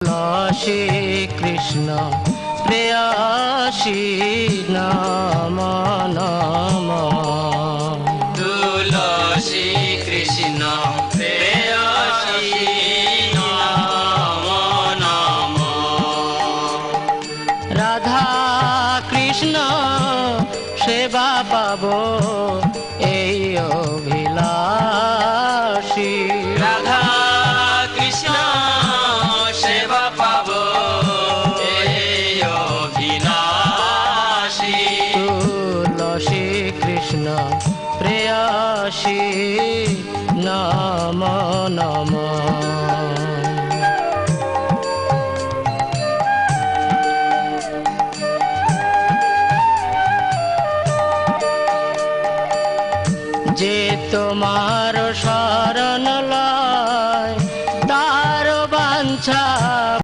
লসে কৃষ্ণ প্রেয়াসী নাম নাম। তুলসী কৃষ্ণ প্রেয়সী নাম নাম। রাধা কৃষ্ণ সেবা পাব এই অভিলাষী। রাধা না প্রেয়াসী নাম নাম যে তোমার শরণ লয় তার বাঞ্ছা